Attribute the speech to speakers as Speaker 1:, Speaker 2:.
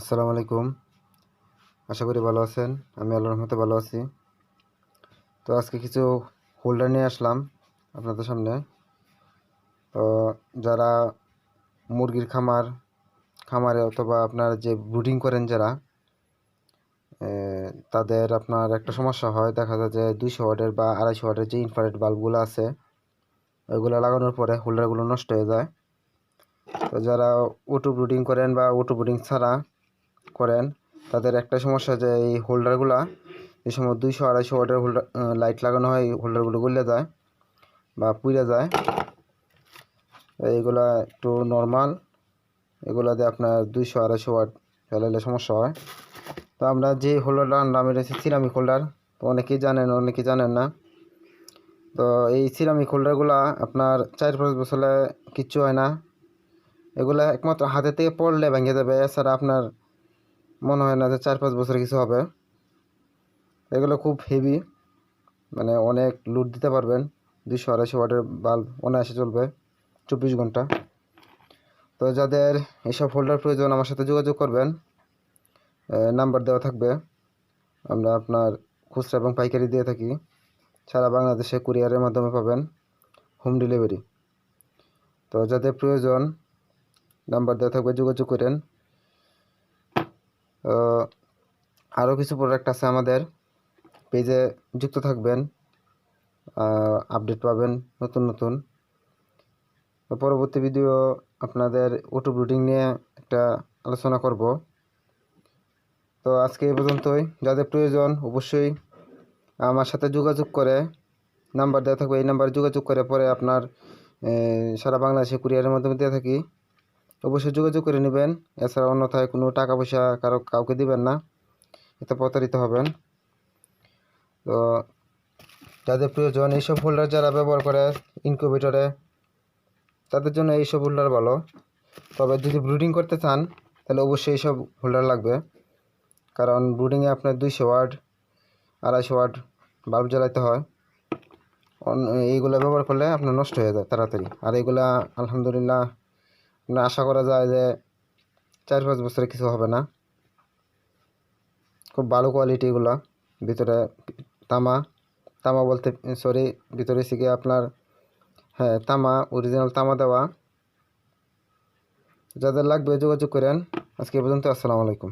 Speaker 1: আসসালামু আলাইকুম। আশা করি ভালো আছেন। আমি আল্লাহর রহমতে ভালো আছি। তো আজকে কিছু হোল্ডার নিয়ে আসলাম আপনাদের সামনে। তো যারা মুরগির খামার, খামারে অথবা আপনার যে ব্রুডিং করেন যারা তাদের আপনার একটা সমস্যা হয়। দেখা যায় যে দুইশো ওয়াটের বা আড়াইশো ওয়াটের যে ইনফ্রারেড বাল্বগুলো আছে, ওইগুলো লাগানোর পরে হোল্ডারগুলো নষ্ট হয়ে যায়। তো যারা ওটু ব্রুডিং করেন বা ওটু ব্রুডিং ছাড়া করেন, তাদের একটা সমস্যা যে এই হোল্ডারগুলা, এই সময় দুইশো, আড়াইশো ওয়াটের হোল্ডার লাইট লাগানো হয়, এই হোল্ডারগুলো গলে যায় বা পুড়ে যায়। এইগুলা একটু নর্মাল এগুলা দিয়ে আপনার দুইশো, আড়াইশো ওয়াট জ্বালালে সমস্যা হয়। তো আমরা যে হোল্ডারটা আনলাম, এটা হচ্ছে সিরামিক হোল্ডার, তো অনেকেই জানেন অনেকেই জানেন না। তো এই সিরামিক হোল্ডারগুলা আপনার চার পাঁচ বছরে কিচ্ছু হয় না। এগুলা একমাত্র হাতে থেকে পড়লে ভেঙে যাবে, এছাড়া আপনার মনে হয় না যে চার পাঁচ বছর কিছু হবে। এগুলো খুব হেভি মানে অনেক লুট দিতে পারবেন। দুশো আড়াইশো ওয়াটের বাল্ব অনায়াসে চলবে, চব্বিশ ঘণ্টা। তো যাদের এইসব হোল্ডার প্রয়োজন, আমার সাথে যোগাযোগ করবেন। নাম্বার দেওয়া থাকবে। আমরা আপনার খুচরা এবং পাইকারি দিয়ে থাকি। সারা বাংলাদেশে কুরিয়ারের মাধ্যমে পাবেন হোম ডেলিভারি তো যাদের প্রয়োজন নাম্বার দেওয়া থাকবে, যোগাযোগ করেন। আরও কিছু প্রোডাক্ট আছে আমাদের পেজে যুক্ত থাকবেন আপডেট পাবেন নতুন নতুন। পরবর্তী ভিডিও আপনাদের ওটু ব্রুডিং নিয়ে একটা আলোচনা করব। তো আজকে এই পর্যন্তই। যাদের প্রয়োজন অবশ্যই আমার সাথে যোগাযোগ করে নাম্বার দেওয়া থাকবে, এই নাম্বারে যোগাযোগ করে পরে আপনার সারা বাংলাদেশে কুরিয়ারের মাধ্যমে দিয়ে থাকি। অবশ্যই যোগাযোগ করে নেবেন। এছাড়া অন্যথায় কোনো টাকা পয়সা কারও কাউকে দিবেন না। এতে প্রতারিত হবেন। তো যাদের প্রয়োজন এইসব হোল্ডার যারা ব্যবহার করে ইনকিউবেটরে তাদের জন্য এইসব হোল্ডার ভালো। তবে যদি ব্রুডিং করতে চান, তাহলে অবশ্যই এইসব হোল্ডার লাগবে। কারণ ব্রুডিংয়ে আপনার দুইশো ওয়াট আড়াইশো ওয়াট বাল্ব জ্বালাতে হয়। অন- এইগুলো ব্যবহার করলে আপনার নষ্ট হয়ে যায় তাড়াতাড়ি। আর এইগুলা আলহামদুলিল্লাহ আশা করা যায় যে চার পাঁচ বছরে কিছু হবে না। খুব ভালো কোয়ালিটি এগুলো। ভিতরে তামা তামা বলতে সরি ভিতরে শিখে আপনার হ্যাঁ তামা অরিজিনাল তামা দেওয়া। যাদের লাগবে যোগাযোগ করেন। আজকে পর্যন্ত, আসসালামু আলাইকুম।